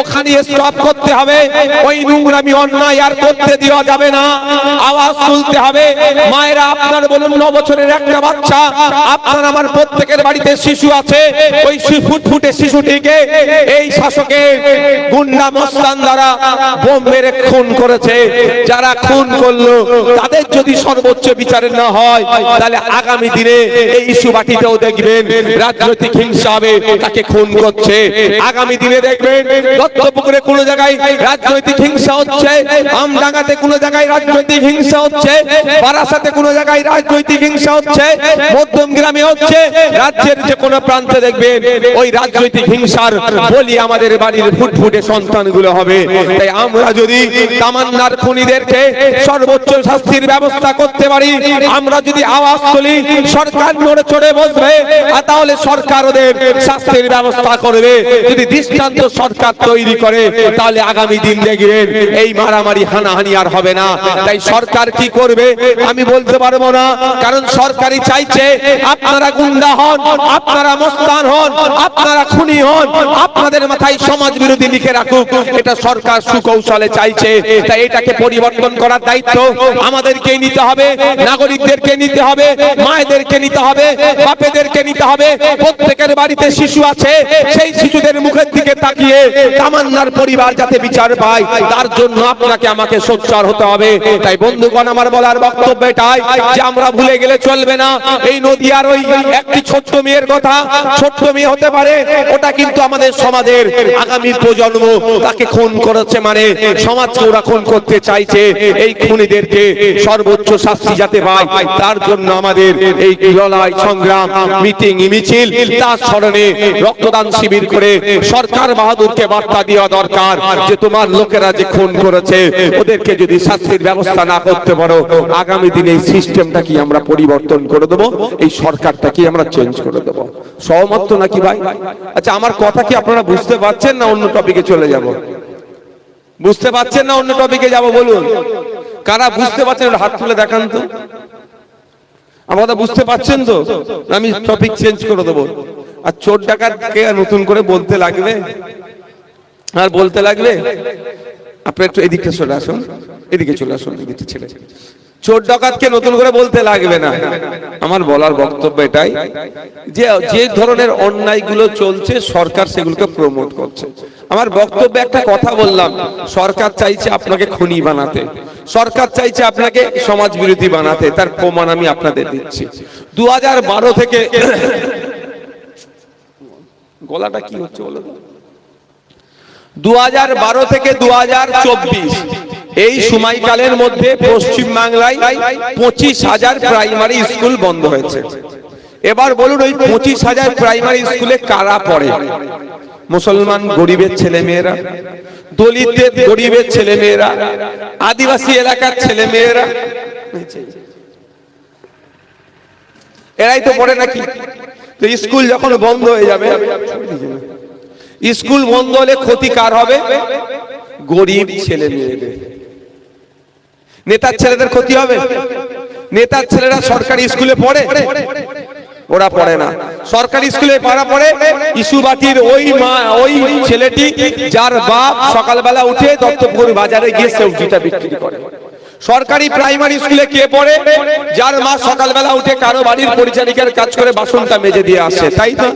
ওখানে স্টপ করতে হবে। ওই অন্যায় আর করতে দেওয়া যাবে না। আওয়াজ হবে। মায়েরা একটা শিশু আছে। ফুটফুটে এই গুন্ডা দ্বারা মেরে খুন করেছে। যারা খুন করল, তাদের যদি সর্বোচ্চ বিচার না হয়, তাহলে আগামী দিনে এই ইস্যু বাটিতেও দেখবেন রাজনৈতিক হিংসা হবে, তাকে খুন করছে। আগামী দিনে দেখবেন দত্তপুকুরে কোনো জায়গায় রাজনৈতিক হিংসা হচ্ছে আমডাঙ্গাতে কোনো জায়গায় রাজনৈতিক হিংসা হচ্ছে, বারাসাতে কোনো জায়গায় রাজনৈতিক হিংসা হচ্ছে, মধ্যম গ্রামে হচ্ছে, রাজ্যের যে কোনো প্রান্তে দেখবেন ওই রাজনৈতিক হিংসার বলি আমাদের বাড়ির ফুটফুটে সন্তানগুলো হবে। তাই আমরা যদি তামান্নার খুনিদেরকে সর্বোচ্চ শাস্তির ব্যবস্থা করতে পারি, আমরা যদি আওয়াজ তুলি, সরকার নড়ে চড়ে বসবে, আর তাহলে সরকার ওদের শাস্তির ব্যবস্থা করবে। যদি দৃষ্টান্ত সরকার তৈরি করে, তাহলে আগামী দিন দেখবেন এই মারামারি, হানাহানি আর হবে না। তাই সরকার কি করবে? আমি বলতে পারব না। কারণ সরকারই চাইছে, আপনারা গুন্ডা হন, আপনারা মস্তান হন, আপনারা খুনি হন, আপনাদের মাথায় সমাজ বিরোধী লিখে রাখুক। এটা সরকার সুকৌশলে চাইছে। তাই এটাকে পরিবর্তন করার দায়িত্ব আমাদেরকে নিতে হবে, নাগরিকদেরকে নিতে হবে, মায়েদেরকে নিতে হবে, বাপেদেরকে নিতে হবে। প্রত্যেকের বাড়িতে শিশু আছে সেই শিশুদের মুখের দিকে তাকিয়ে তামান্নার পরিবার যাতে বিচার পায়, তার জন্য আপনাকে আমাকে সোচ্চার হতে হবে। তাই বন্ধুগণ, আমার বলার বক্তব্য এটাই যে আমরা ভুলে গেলে চলবে না। এই নদীয়ার ওই একটি ছোট্ট মেয়ের কথা, ছোট্ট মেয়ে হতে পারে, ওটা কিন্তু আমাদের সমাজের আগামী প্রজন্ম তাকে খুন করেছে মানে সমাজকে ওরা খুন করতে চাইছে। এই খুনিদেরকে সর্বোচ্চ শাস্তি যাতে পায়, তার জন্য আমাদের এই লড়াই, সংগ্রাম, মিটিং, মিছিল, তার স্মরণে রক্তদান শিবির করে সরকার বাহাদুরকে বার্তা দেওয়া দরকার যে তোমার লোকেরা যে খুন করেছে, ওদেরকে যদি শাস্তির ব্যবস্থা না করতে পারো, আগামী দিনে এই সিস্টেমটা কি আমরা পরিবর্তন করে দেবো? এই সরকারটা কি আমরা চেঞ্জ করে দেবো? সহমত নাকি ভাই? আচ্ছা আমার কথা কি আপনারা বুঝতে পারছেন না অন্য টপিকে চলে যাব? বুঝতে পারছেন না অন্য টপিকে যাব, বলুন। কারা বুঝতে পারছেন হাত তুলে দেখান তো। আমার কথা বুঝতে পারছেন তো? আমি টপিক চেঞ্জ করে দেবো। আর চোর ডাকাতকে নতুন করে বলতে লাগবে আর বলতে লাগবে আপনি একটু এদিকে চলে আসুন। এদিকে চলে আসুন এদিকটা ছেলে চোর ডাকাতকে নতুন করে বলতে লাগবে না। আমার বলার বক্তব্য এটাই যে যে ধরনের অন্যায়গুলো চলছে সরকার সেগুলোকে প্রমোট করছে। আমার বক্তব্যে একটা কথা বললাম সরকার চাইছে আপনাকে খুনি বানাতে। সরকার চাইছে আপনাকে সমাজ বিরোধী বানাতে, তার প্রমাণ আমি আপনাদের দিচ্ছি। দু হাজার বারো থেকে গলাটা কি হচ্ছে বলো দু থেকে দু হাজার চব্বিশ, এই সময়কালের মধ্যে পশ্চিম বাংলায় পঁচিশ হাজার প্রাইমারি স্কুল বন্ধ হয়েছে। এবার বলুন, ওই পঁচিশ হাজার প্রাইমারি স্কুলে কারা পড়ে? মুসলমান গরিবের ছেলে মেয়েরা দলিতদের গরিবের ছেলে মেয়েরা আদিবাসী এলাকার ছেলে মেয়েরা এরাই তো পড়ে নাকি? তো স্কুল যখন বন্ধ হয়ে যাবে, স্কুল বন্ধ হলে ক্ষতি কার হবে? গরিব ছেলে মেয়েদের নেতার ছেলেদের ক্ষতি হবে? নেতার ছেলেরা সরকারি স্কুলে পড়ে? ওরা পড়ে না। সরকারি স্কুলে পড়া পড়ে। ইস্যুবাটির ওই মা, ওই ছেলেটি, যার বাপ সকালবেলা উঠে দত্তপুর বাজারে গিয়ে সবজিটা বিক্রি করে। সরকারি প্রাইমারি স্কুলে কে পড়ে? যার মা সকালবেলা উঠে কারও বাড়ির পরিচারিকার কাজ করে বাসনটা মেজে দিয়ে আসে, তাই তো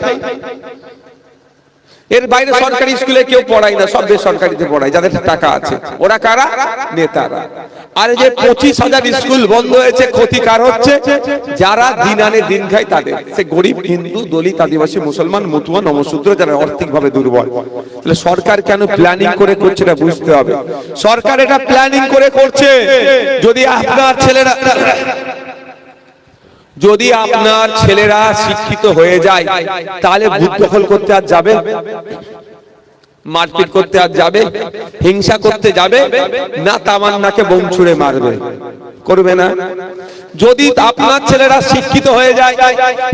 এর বাইরে সরকারি স্কুলে কেউ পড়ায় না, সব বেসরকারিতে পড়ায়, যাদের টাকা আছে। ওরা কারা? নেতারা। আর যে পঁচিশ হাজার স্কুল বন্ধ হয়েছে, ক্ষতি কার হচ্ছে? যারা দিন আনে দিন খায় তাদের। সে গরিব হিন্দু, দলিত, আদিবাসী, মুসলমান, মতুয়া, নমশূদ্র, যারা আর্থিক ভাবে দুর্বল। তাহলে সরকার কেন প্ল্যানিং করে করছে এটা বুঝতে হবে। সরকার এটা প্ল্যানিং করে করছে। যদি আপনার ছেলেরা যদি আপনার ছেলেরা শিক্ষিত হয়ে যায়, তাহলে ভূত দখল করতে আর যাবে? মারপিট করতে আর যাবে? হিংসা করতে যাবে? না তামান্নাকে বোম ছুড়ে মারবে। করবে না? যদি আপনার ছেলেরা শিক্ষিত হয়ে যায়,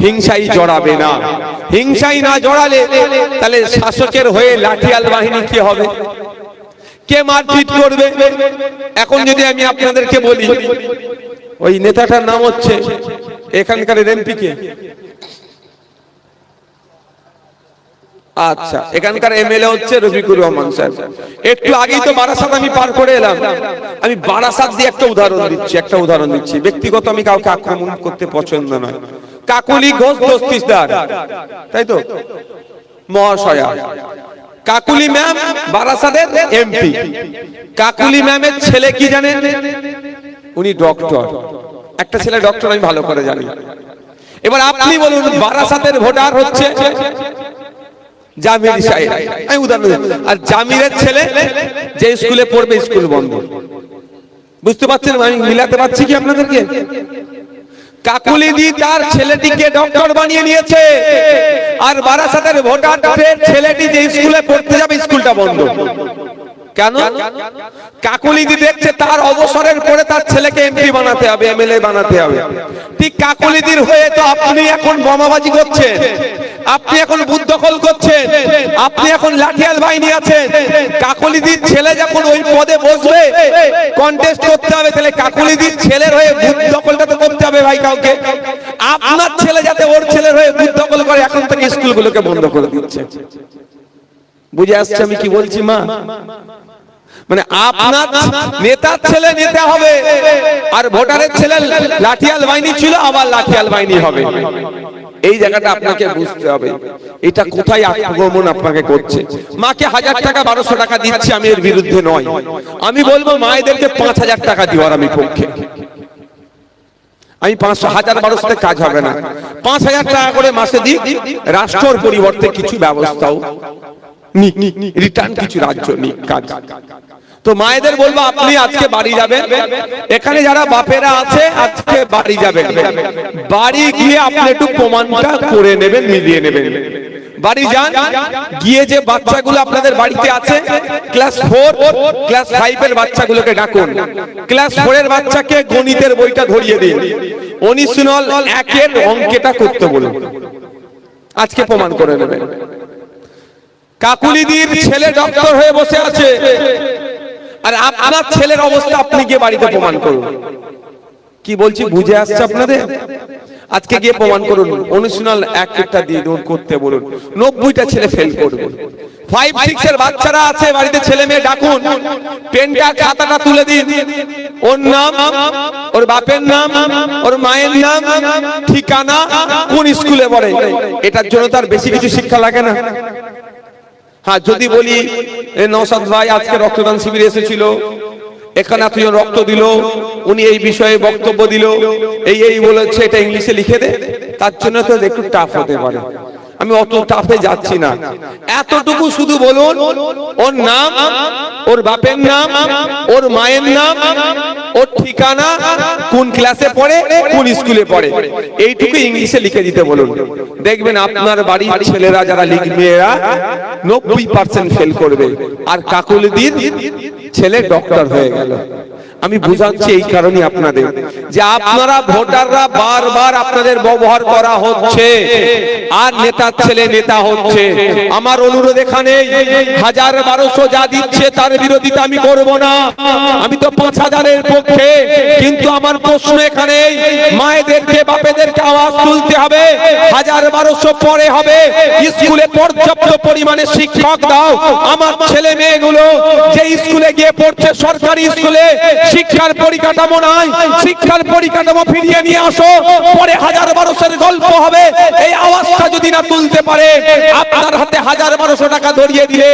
হিংসাই জড়াবে না। হিংসাই না জড়ালে, তাহলে শাসকের হয়ে লাঠিয়াল বাহিনী কি হবে? কে মারপিট করবে? এখন যদি আমি আপনাদেরকে বলি, ওই নেতাটার নাম হচ্ছে এখানকার এমপি কে? আচ্ছা এখানকার এমএলএ হচ্ছে রফিকুর রহমান সাহেব একটু আগেই তো বারাসাত আমি পার করে এলাম। আমি বারাসাত দিয়ে একটা উদাহরণ দিচ্ছি, একটা উদাহরণ দিচ্ছি। ব্যক্তিগত আমি কাউকে আক্রমণ করতে পছন্দ নয়। কাকুলি ঘোষ দস্তিসদার তাই তো? মহাশয়া। কাকুলি ম্যাম বারাসাতের এমপি। কাকুলি ম্যামের ছেলে কি জানেন? উনি ডক্টর। একটা ছেলে ডক্টর আমি ভালো করে জানি। এবার আপনি বলুন বারাসাতের ভোটার হচ্ছে জামির সাহেব। আমি উদাহরণ আর জামিরের ছেলে যে স্কুলে পড়বে স্কুল বন্ধ। বুঝতে পারছেন? আমি মিলাতে পারছি কি আপনাদেরকে? কাকুলি দি তার ছেলেটিকে ডক্টর বানিয়ে নিয়েছে। আর বারাসাতের ভোটার ছেলেটি যে স্কুলে পড়তে যাবে স্কুলটা বন্ধ। কেন? কাকুলিদি দেখছে তার অবসরের পরে তার ছেলেকে এমপি বানাতে হবে, এমএলএ বানাতে হবে। ঠিক কাকুলিদির হয়ে তো আপনি এখন বোমাবাজি করছেন। আপনি এখন দখল করছেন। আপনি এখন লাঠিয়াল বাহিনী আছেন। কাকুলিদির ছেলে যখন ওই পদে বসবে কন্টেস্ট করতে হবে, তাহলে কাকুলিদির ছেলের হয়ে বুথ দখলটা তো করতে হবে ভাই কাউকে। আপনার ছেলে যাতে ওর ছেলের হয়ে দখল করে, এখন থেকে স্কুলগুলোকে বন্ধ করে দিচ্ছে। বুঝে আসছে আমি কি বলছি, মা? মানে আপনার নেতার ছেলে নেতা হবে আর ভোটারের ছেলে লাঠিয়াল বাহিনী ছিল, আবার লাঠিয়াল বাহিনী হবে। এই জায়গাটা আপনাকে বুঝতে হবে। এটা কোথায় আক্রমণ আপনাকে করছে? মাকে হাজার টাকা, বারোশো টাকা দিচ্ছে আমি এর বিরুদ্ধে নয়। আমি বলব মায়েদেরকে পাঁচ হাজার টাকা দেওয়ার আমি পক্ষে। আমি পাঁচশো, হাজার, বারোশোতে কাজ হবে না। পাঁচ হাজার টাকা করে মাসে দিই, রাষ্ট্রর পরিবর্তে কিছু ব্যবস্থাও রিটার্ন কিছু রাজ্য নিক, কাজ। তো মায়েদের বলব, আপনি আজকে বাড়ি যাবেন। এখানে যারা বাপেরা আছে, আজকে বাড়ি যাবেন। বাড়ি গিয়ে আপনি একটু প্রমাণটা করে নেবেন, মিলিয়ে নেবেন। বাড়ি যান, গিয়ে যে বাচ্চাগুলো আপনাদের বাড়িতে আছে, ক্লাস ফোর, ক্লাস ফাইভ এর বাচ্চাগুলোকে ডাকুন। ক্লাস ফোর এর বাচ্চাকে গণিতের বইটা ধরিয়ে দিন। অনিশনাল একের অঙ্কেটা করতে বলুন। আজকে প্রমাণ করে নেবেন। কাকুলিদির ছেলে ডক্টর হয়ে বসে আছে। আর আপনার ছেলের অবস্থা আপনি গিয়ে বাড়িতে প্রমাণ করুন। কি বলছি, বুঝে আসছে আপনাদের? আজকে গিয়ে প্রমাণ করুন, অনুশীলন এক একটা দিয়ে দৌড় করতে বলুন। নব্বইটা ছেলে ফেল করবে। ফাইভ সিক্স এর বাচ্চারা আছে, বাড়িতে ছেলে মেয়ে ডাকুন। পেনটা খাতাটা তুলে দিন। ওর নাম, ওর বাপের নাম, ওর মায়ের নাম, ঠিকানা, কোন স্কুলে পড়ে? এটার জন্য তার বেশি কিছু শিক্ষা লাগে না। হ্যাঁ যদি বলি নৌসাদ ভাই আজকে রক্তদান শিবির এসেছিল। এখানে এতজন রক্ত দিল, উনি এই বিষয়ে বক্তব্য দিল। এই এই বলেছে, এটা ইংলিশে লিখে দে। তার জন্য তো একটু টাফ হতে পারে। আমি অত টাফে যাচ্ছি না। এতটুকু শুধু বলুন, ওর নাম, ওর বাপের নাম, ওর মায়ের নাম, ওর ঠিকানা, কোন ক্লাসে পড়ে, কোন স্কুলে পড়ে। এইটুকু ইংলিশে লিখে দিতে বলুন। দেখবেন আপনার বাড়ির ছেলেরা যারা লিখবে এরা নব্বই পার্সেন্ট ফেল করবে। আর কাকুলিদির ছেলে ডক্টর হয়ে গেল। আমি বুঝাচ্ছি এই কারণে আপনাদের যে আপনারা ভোটাররা বারবার আপনাদের ব্যবহার করা হচ্ছে। আর নেতার ছেলে নেতা হচ্ছে। আমার অনুরোধ এখানে হাজার বারোশো যা দিচ্ছে তার বিরোধিতা আমি করব না। আমি তো পাঁচ হাজারের পক্ষে কিন্তু আমার প্রশ্ন এখানে মায়েদেরকে বাপেদেরকে আওয়াজ তুলতে হবে। হাজার বারোশো পরে হবে। স্কুলে পর্যাপ্ত পরিমাণে শিক্ষক দাও। আমার ছেলে মেয়েগুলো যে স্কুলে গিয়ে পড়ছে সরকারি স্কুলে শিক্ষার পরিকাঠামো নাই। শিক্ষার পরিকাঠামো ফিরিয়ে নিয়ে আসো। পরে হাজার বারোশোর গল্প হবে। এই আওয়াজটা যদি না তুলতে পারে, আপনার হাতে হাজার বারোশো টাকা ধরিয়ে দিলে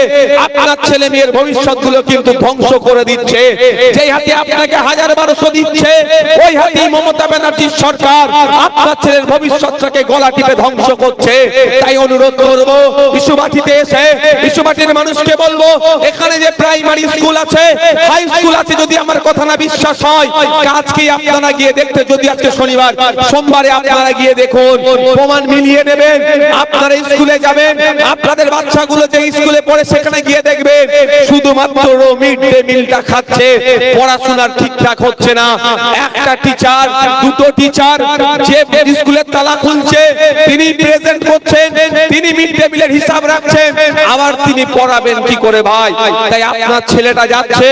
আপনার ছেলে মেয়ের ভবিষ্যৎ গুলো কিন্তু ধ্বংস করে দিচ্ছে। যেই হাতে আপনাকে হাজার বারোশো দিচ্ছে, ওই হাতে মমতা ব্যানার্জির সরকার আপনার ছেলের ভবিষ্যৎটাকে গলা টিপে ধ্বংস করছে। তাই অনুরোধ করব বিশ্ববাটিতে এসে বিশ্ববাটির মানুষকে বলব, এখানে যে প্রাইমারি স্কুল আছে হাই স্কুল আছে যদি আমার কথা না বিশ্বাস হয় আজকে আপনারা গিয়ে দেখতে, যদি আজকে শনিবার, সোমবারে আপনারা গিয়ে দেখুন, প্রমাণ মিলিয়ে নেবেন, আপনারা স্কুলে যাবেন, আপনাদের বাচ্চাগুলো যে স্কুলে পড়ে সেখানে গিয়ে দেখবেন, শুধুমাত্র মিড ডে মিলটা খাচ্ছে, পড়াশোনার ঠিকঠাক হচ্ছে না। একটা টিচার দুটো টিচার যে স্কুলের তালা খুলছে, তিনি প্রেজেন্ট করছেন, তিনি মিড ডে মিলের হিসাব রাখছেন, আবার তিনি পড়াবেন কি করে ভাই? তাই আপনার ছেলেটা যাচ্ছে,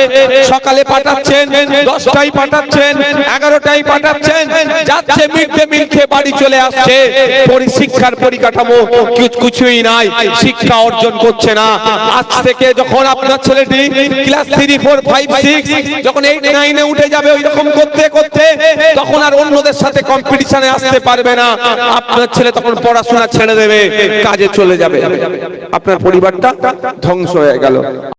সকালে পাঠাচ্ছেন দশটায় পাঠাচ্ছেন এগারোটায় পাঠাচ্ছেন যাচ্ছে মিড ডে মিল খেয়ে বাড়ি চলে আসছে। শিক্ষার পরিকাঠামো কিছুই নাই শিক্ষা অর্জন করছে না। আজ থেকে যখন আপনার ছেলেটি class three four five six যখন এইট নাইনে উঠে যাবে ওই রকম করতে করতে তখন আর অন্যদের সাথে কম্পিটিশনে আসতে পারবে না। আপনার ছেলে তখন পড়াশোনা ছেড়ে দেবে কাজে চলে যাবে। আপনার পরিবারটা ধ্বংস হয়ে গেল।